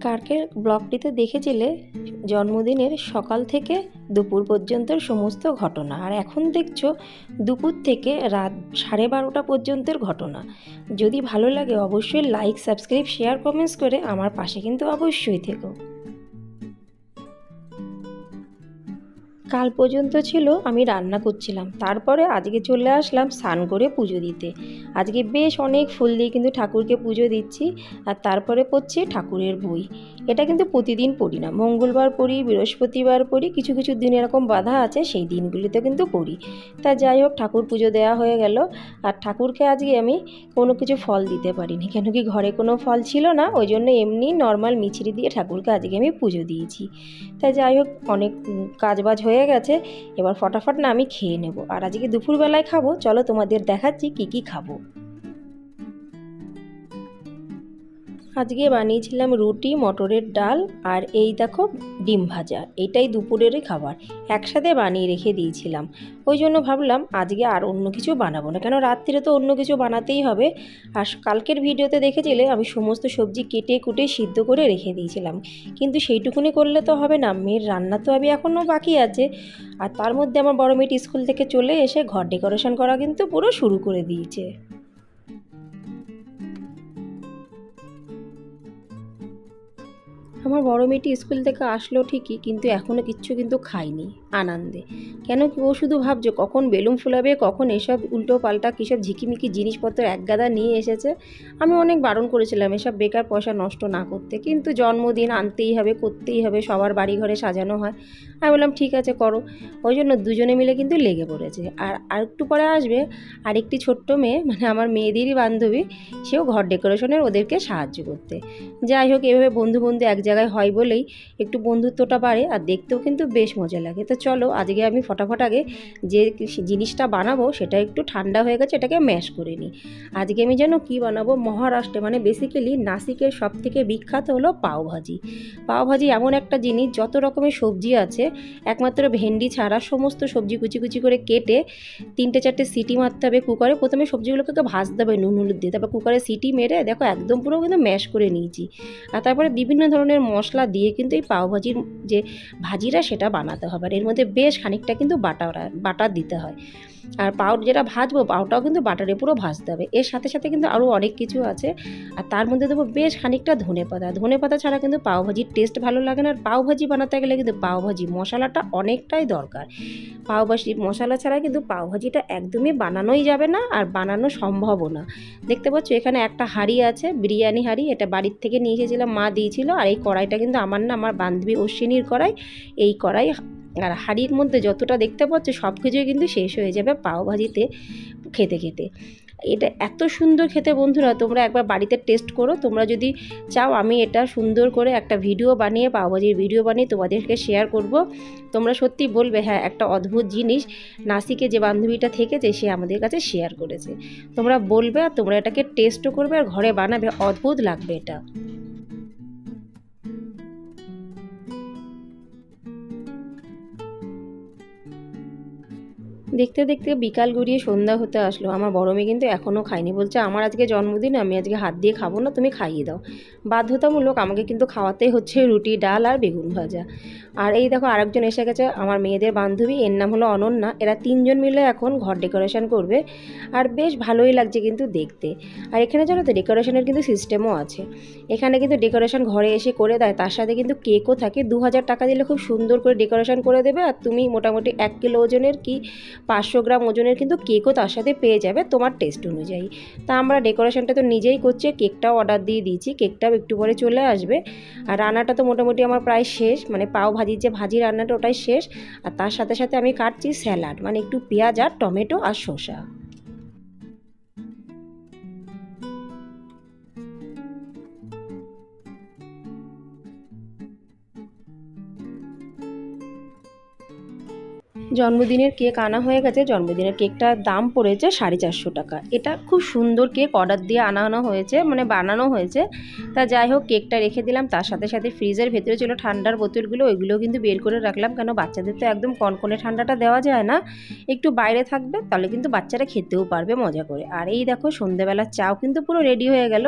কার্কের ব্লগটিতে দেখেছিলে? জন্মদিনের সকাল থেকে দুপুর পর্যন্ত সমস্ত ঘটনা। আর এখন দেখছ, দুপুর থেকে রাত সাড়ে বারোটা পর্যন্তের ঘটনা। যদি ভালো লাগে, অবশ্যই লাইক সাবস্ক্রাইব শেয়ার কমেন্টস করে আমার পাশে কিন্তু অবশ্যই থেকো। কাল পর্যন্ত ছিল, আমি রান্না করছিলাম। তারপরে আজকে চলে আসলাম স্নান করে পুজো দিতে। আজকে বেশ অনেক ফুল দিয়ে কিন্তু ঠাকুরকে পুজো দিচ্ছি, আর তারপরে পড়ছি ঠাকুরের বই। এটা কিন্তু প্রতিদিন পড়ি না। মঙ্গলবার পড়ি, বৃহস্পতিবার পড়ি, কিছু কিছু দিন এরকম বাধা আছে, সেই দিনগুলিতে কিন্তু পড়ি। তা যাই হোক, ঠাকুর পুজো দেওয়া হয়ে গেল। আর ঠাকুরকে আজকে আমি কোনো কিছু ফল দিতে পারিনি, কেন কি ঘরে কোনো ফল ছিল না, ওই জন্য এমনি নর্মাল মিছরি দিয়ে ঠাকুরকে আজকে আমি পুজো দিয়েছি। তাই যাই হোক, অনেক কাজবাজ হয়ে গেছে, এবার ফটাফট না আমি খেয়ে নেব। আর আজকে দুপুরবেলায় খাব, চলো তোমাদের দেখাচ্ছি কি কি খাব। আজকে বানিয়েছিলাম রুটি, মটরের ডাল আর এই দেখো ডিম ভাজা। এটাই দুপুরেরই খাবার। একসাথে বানিয়ে রেখে দিয়েছিলাম। ওই জন্য ভাবলাম আজকে আর অন্য কিছু বানাবো না। কেন রাত্রিরে তো অন্য কিছু বানাতেই হবে। আর কালকের ভিডিওতে দেখেছিলে আমি সমস্ত সবজি কেটে কুটে সিদ্ধ করে রেখে দিয়েছিলাম। কিন্তু সেইটুকুনি করলে তো হবে না। মেয়ের রান্না তো আমি এখনও বাকি আছে। আর তার মধ্যে আমার বড় মেয়েটি স্কুল থেকে চলে এসে ঘর ডেকোরেশন করা কিন্তু পুরো শুরু করে দিয়েছে। আমার বড় মেয়েটি স্কুল থেকে আসলো ঠিকই কিন্তু এখনও কিচ্ছু কিন্তু খায়নি। আনন্দে। কেন কি ও শুধু ভাবছে, কখন বেলুন ফুলাবে, কখন এসব উল্টো পাল্টা কিসব ঝিকিমিকি জিনিসপত্র এক গাদা নিয়ে এসেছে। আমি অনেক বারণ করেছিলাম, এসব বেকার পয়সা নষ্ট না করতে। কিন্তু জন্মদিন আনতেই হবে, করতেই হবে, সবার বাড়ি ঘরে সাজানো হয়। আমি বললাম, ঠিক আছে, করো। ওই জন্য দুজনে মিলে কিন্তু লেগে পড়েছে। আর আরেকটু পরে আসবে, আরেকটি ছোট্ট মেয়ে মানে আমার মেয়েদেরই বান্ধবী, সেও ঘর ডেকোরেশনের ওদেরকে সাহায্য করতে। যাই হোক, এভাবে বন্ধু বন্ধু এক জায়গায় হয় বলেই একটু বন্ধুত্বটা বাড়ে, আর দেখতেও কিন্তু বেশ মজা লাগে। তো চলো, আজকে আমি ফটাফট আগে যে জিনিসটা বানাবো সেটা একটু ঠান্ডা হয়ে গেছে, এটাকে ম্যাশ করে নিই। আজকে আমি যেন কি বানাবো? মহারাষ্ট্রে মানে বেসিক্যালি নাসিকের সব থেকে বিখ্যাত হলো পাওভাজি পাওভাজি এমন একটা জিনিস, যত রকমের সবজি আছে, একমাত্র ভেন্ডি ছাড়া সমস্ত সবজি কুচি কুচি করে কেটে তিনটে চারটে সিটি মারতে হবে কুকারে। প্রথমে সবজিগুলোকে ভাজতে হবে নুন, হলুদ দিয়ে, তারপর কুকারে সিটি মেরে দেখো একদম পুরো কিন্তু ম্যাশ করে নিয়েছি। আর তারপরে বিভিন্ন ধরনের মশলা দিয়ে কিন্তু এই পাওভাজির যে ভাজিটা সেটা বানাতে হবে। আর এর মধ্যে বেশ খানিকটা কিন্তু বাটার বাটার দিতে হয়। আর পাউ যেটা ভাজবো পাউটাও কিন্তু বাটারে পুরো ভাজতে হবে। এর সাথে সাথে কিন্তু আরও অনেক কিছু আছে। আর তার মধ্যে দেবো বেশ খানিকটা ধনে পাতা। ধনে পাতা ছাড়া কিন্তু পাওভাজির টেস্ট ভালো লাগে না। আর পাওভাজি বানাতে গেলে কিন্তু পাওভাজি মশলাটা অনেকটাই দরকার। পাওভাজি মশলা ছাড়া কিন্তু পাওভাজিটা একদমই বানানোই যাবে না আর বানানো সম্ভবও না। দেখতে পাচ্ছ, এখানে একটা হাঁড়ি আছে, বিরিয়ানি হাঁড়ি। এটা বাড়ির থেকে নিয়ে এসেছিলাম, মা দিয়েছিল। আর এই কড়াইটা কিন্তু আমার না, আমার বান্ধবী অশ্বিনীর কড়াই। এই কড়াই আর হাঁড়ির মধ্যে যতটা দেখতে পাচ্ছ সব কিছুই কিন্তু শেষ হয়ে যাবে পাও ভাজিতে, খেতে খেতে। এটা এত সুন্দর খেতে বন্ধুরা, তোমরা একবার বাড়িতে টেস্ট করো। তোমরা যদি চাও আমি এটা সুন্দর করে একটা ভিডিও বানিয়ে পাওভাজির ভিডিও বানিয়ে তোমাদেরকে শেয়ার করব। তোমরা সত্যি বলবে হ্যাঁ একটা অদ্ভুত জিনিস নাসিকে যে বান্ধবীটা থেকেছে, সে আমাদের কাছে শেয়ার করেছে। তোমরা বলবে আর তোমরা এটাকে টেস্টও করবে আর ঘরে বানাবে, অদ্ভুত লাগবে এটা। দেখতে দেখতে বিকাল গড়িয়ে সন্ধ্যা হতে আসলো। আমার বড় মেয়ে কিন্তু এখনও খায়নি। বলছে, আমার আজকে জন্মদিন, আমি আজকে হাত দিয়ে খাব না, তুমি খাইয়ে দাও। বাধ্যতামূলক আমাকে কিন্তু খাওয়াতে হচ্ছে রুটি, ডাল আর বেগুন ভাজা। আর এই দেখো, আরেকজন এসে গেছে, আমার মেয়েদের বান্ধবী। এর নাম হলো অনন্যা। এরা তিনজন মিলে এখন ঘর ডেকোরেশন করবে। আর বেশ ভালোই লাগছে কিন্তু দেখতে। আর এখানে জানো তো, ডেকোরেশনের কিন্তু সিস্টেমও আছে। এখানে কিন্তু ডেকোরেশন ঘরে এসে করে দেয়। তার সাথে কিন্তু কেকও থাকে। দু হাজার টাকা দিলে খুব সুন্দর করে ডেকোরেশন করে দেবে। আর তুমি মোটামুটি এক কিলো ওজনের কি পাঁচশো গ্রাম ওজনের কিন্তু কেকও তার সাথে পেয়ে যাবে তোমার টেস্ট অনুযায়ী। তা আমরা ডেকোরেশনটা তো নিজেই করছি, কেকটাও অর্ডার দিয়ে দিয়েছি, কেকটাও একটু পরে চলে আসবে। আর রান্নাটা তো মোটামুটি আমার প্রায় শেষ মানে পাও ভাজির যে ভাজি রান্নাটা ওটাই শেষ। আর তার সাথে সাথে আমি কাটছি স্যালাড মানে একটু পেঁয়াজ আর টমেটো আর শসা। জন্মদিনের কেক আনা হয়ে গেছে। জন্মদিনের কেকটার দাম পড়েছে সাড়ে চারশো টাকা। এটা খুব সুন্দর কেক অর্ডার দিয়ে আনানো হয়েছে মানে বানানো হয়েছে। তা যাই হোক, কেকটা রেখে দিলাম। তার সাথে সাথে ফ্রিজের ভেতরে ছিল ঠান্ডার বোতলগুলো ওইগুলো কিন্তু বের করে রাখলাম। কেন বাচ্চাদের তো একদম কনকনে ঠান্ডাটা দেওয়া যায় না। একটু বাইরে থাকবে, তাহলে কিন্তু বাচ্চারা খেতেও পারবে মজা করে। আর এই দেখো, সন্ধ্যাবেলার চাও কিন্তু পুরো রেডি হয়ে গেল।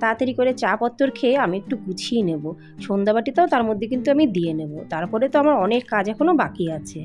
তাড়াতাড়ি করে চা পত্তর খেয়ে আমি একটু গুছিয়ে নেব। সন্ধ্যাবাটিটাও তার মধ্যে কিন্তু আমি দিয়ে নেব। তারপরে তো আমার অনেক কাজ এখনও বাকি আছে।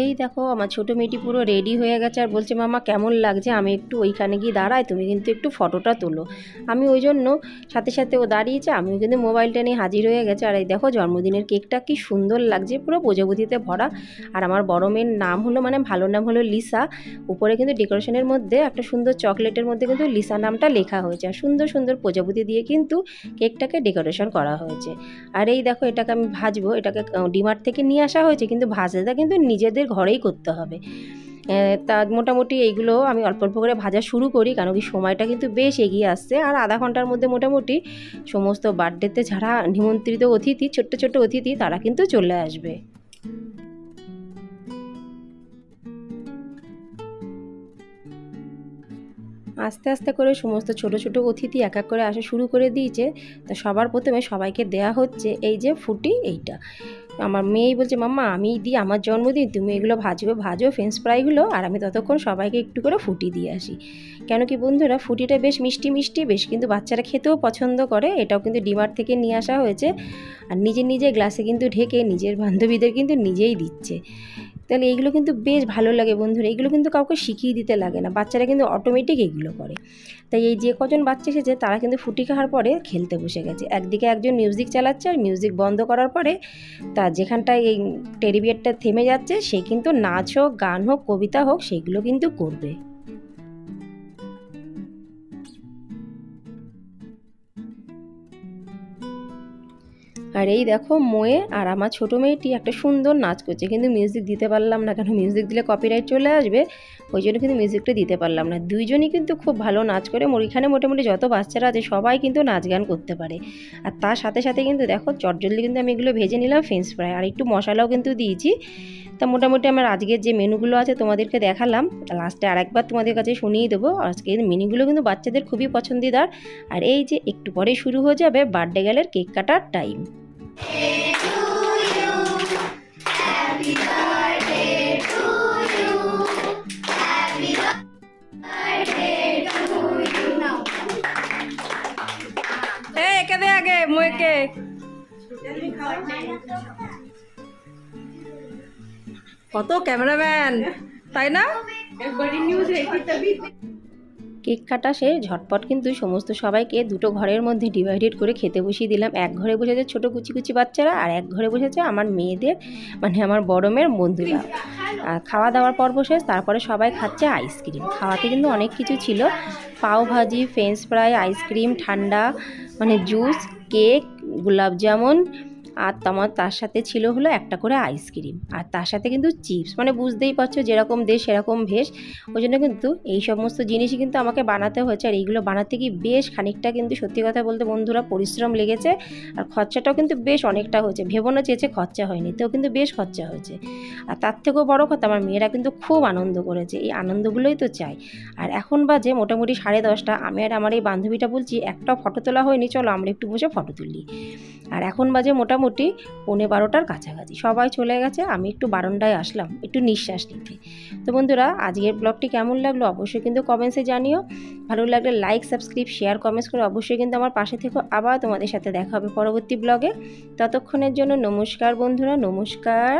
এই দেখো, আমার ছোটো মেয়েটি পুরো রেডি হয়ে গেছে আর বলছে, মামা, কেমন লাগছে? আমি একটু ওইখানে গিয়ে দাঁড়াই, তুমি কিন্তু একটু ফটোটা তোলো। আমি ওই জন্য সাথে সাথে ও দাঁড়িয়েছে, আমিও কিন্তু মোবাইলটা নিয়ে হাজির হয়ে গেছে। আর এই দেখো, জন্মদিনের কেকটা কি সুন্দর লাগছে, পুরো প্রজাপতিতে ভরা। আর আমার বড় মেয়ের নাম হলো মানে ভালো নাম হলো লিসা। উপরে কিন্তু ডেকোরেশনের মধ্যে একটা সুন্দর চকলেটের মধ্যে কিন্তু লিসা নামটা লেখা হয়েছে। আর সুন্দর সুন্দর প্রজাপতি দিয়ে কিন্তু কেকটাকে ডেকোরেশন করা হয়েছে। আর এই দেখো, এটাকে আমি ভাজবো, এটাকে ডিমার্ট থেকে নিয়ে আসা হয়েছে, কিন্তু ভাজাটা কিন্তু নিজেদের ঘরেই করতে হবে। তা মোটামুটি এইগুলো আমি অল্প অল্প করে ভাজা শুরু করি, কারণ কি সময়টা কিন্তু বেশ এগিয়ে আসছে। আর আধা ঘণ্টার মধ্যে মোটামুটি সমস্ত বার্থডেতে যারা নিমন্ত্রিত অতিথি, ছোট্ট ছোট্ট অতিথি, তারা কিন্তু চলে আসবে। আস্তে আস্তে করে সমস্ত ছোট ছোট অতিথি এক এক করে আসা শুরু করে দিয়েছে। তা সবার প্রথমে সবাইকে দেয়া হচ্ছে, এই যে ফুটি এইটা। আমার মেয়েই বলছে, মাম্মা আমি দিই, আমার জন্মদিন, তুমি এগুলো ভাজবে, ভাজো ফ্রেঞ্চ ফ্রাইগুলো আর আমি ততক্ষণ সবাইকে একটু করে ফুটি দিয়ে আসি। কেন কি বন্ধুরা, ফুটিটা বেশ মিষ্টি মিষ্টি, বেশ কিন্তু বাচ্চারা খেতেও পছন্দ করে, এটাও কিন্তু ডিমার থেকে নিয়ে আসা হয়েছে। আর নিজে নিজে গ্লাসে কিন্তু ঢেকে, নিজের বান্ধবীদের কিন্তু নিজেই দিচ্ছে। তাহলে এইগুলো কিন্তু বেশ ভালো লাগে বন্ধুরা। এগুলো কিন্তু কাউকে শিখিয়ে দিতে লাগে না। বাচ্চারা কিন্তু অটোমেটিক এগুলো করে। তাই এই যে কজন বাচ্চা এসেছে, তারা কিন্তু ফুটি খাওয়ার পরে খেলতে বসে গেছে। একদিকে একজন মিউজিক চালাচ্ছে আর মিউজিক বন্ধ করার পরে তা যেখানটায় এই টেরিবিয়ারটা থেমে যাচ্ছে, সে কিন্তু নাচ হোক, গান হোক, কবিতা হোক, সেগুলো কিন্তু করবে। আর এই দেখো মোয়ে আর আমার ছোটো মেয়েটি একটা সুন্দর নাচ করছে। কিন্তু মিউজিক দিতে পারলাম না কেন? মিউজিক দিলে কপিরাইট চলে আসবে। ওই জন্য কিন্তু মিউজিকটা দিতে পারলাম না। দুইজনই কিন্তু খুব ভালো নাচ করে। ওইখানে মোটামুটি যত বাচ্চারা আছে, সবাই কিন্তু নাচ গান করতে পারে। আর তার সাথে সাথে কিন্তু দেখো, চটজলদি কিন্তু আমি এগুলো ভেজে নিলাম ফ্রেঞ্চ ফ্রাই আর একটু মশলাও কিন্তু দিয়েছি। তা মোটামুটি আমার আজকের যে মেনুগুলো আছে তোমাদেরকে দেখালাম। লাস্টে আরেকবার তোমাদের কাছে শুনিয়ে দেবো। আজকের মেনুগুলো কিন্তু বাচ্চাদের খুবই পছন্দিদার। আর এই যে একটু পরে শুরু হয়ে যাবে বার্থডে গেলের কেক কাটার টাইম একে দে আগে মুয়েকে কত ক্যামেরাম্যান তাই না? কেক কাটা সে ঝটপট কিন্তু সমস্ত সবাইকে দুটো ঘরের মধ্যে ডিভাইডেড করে খেতে বসিয়ে দিলাম। এক ঘরে বসেছে ছোটো কুচি কুচি বাচ্চারা আর এক ঘরে বসেছে আমার মেয়েদের মানে আমার বড় মেয়ের বন্ধুরা। আর খাওয়া দাওয়ার পর্ব শেষ, তারপরে সবাই খাচ্ছে আইসক্রিম খাওয়াতে কিন্তু অনেক কিছু ছিল। পাও ভাজি ফ্রেঞ্চ ফ্রাই আইসক্রিম ঠান্ডা মানে জুস কেক গোলাপ জামুন আর তোমার তার সাথে ছিল হলো একটা করে আইসক্রিম আর তার সাথে কিন্তু চিপস মানে বুঝতেই পারছ যেরকম দেশ, সেরকম ভেষ। ওই জন্য কিন্তু এই সমস্ত জিনিসই কিন্তু আমাকে বানাতে হয়েছে। আর এইগুলো বানাতে গিয়ে বেশ খানিকটা কিন্তু সত্যি কথা বলতে বন্ধুরা পরিশ্রম লেগেছে। আর খরচাটাও কিন্তু বেশ অনেকটা হয়েছে। ভেবো না চেয়েছে খরচা হয়নি তো কিন্তু বেশ খরচা হয়েছে। আর তার থেকেও বড় কথা, আমার মেয়েরা কিন্তু খুব আনন্দ করেছে। এই আনন্দগুলোই তো চাই আর এখন বাজে মোটামুটি সাড়ে দশটা। আমি আর আমার এই বান্ধবীটা বলছি একটাও ফটো তোলা হয়নি, চলো আমরা একটু বসে ফটো তুলি। আর এখন বাজে মোটামুটি পৌনে বারোটার কাছাকাছি। সবাই চলে গেছে, আমি একটু বারান্দায় আসলাম, একটু নিঃশ্বাস নিতে। তো বন্ধুরা, আজকের ব্লগটি কেমন লাগল অবশ্যই কিন্তু কমেন্টসে জানিও। ভালো লাগলে লাইক সাবস্ক্রাইব শেয়ার কমেন্টস করে অবশ্যই কিন্তু আমার পাশে থেকো। আবার তোমাদের সাথে দেখা হবে পরবর্তী ব্লগে। ততক্ষণের জন্য নমস্কার বন্ধুরা, নমস্কার।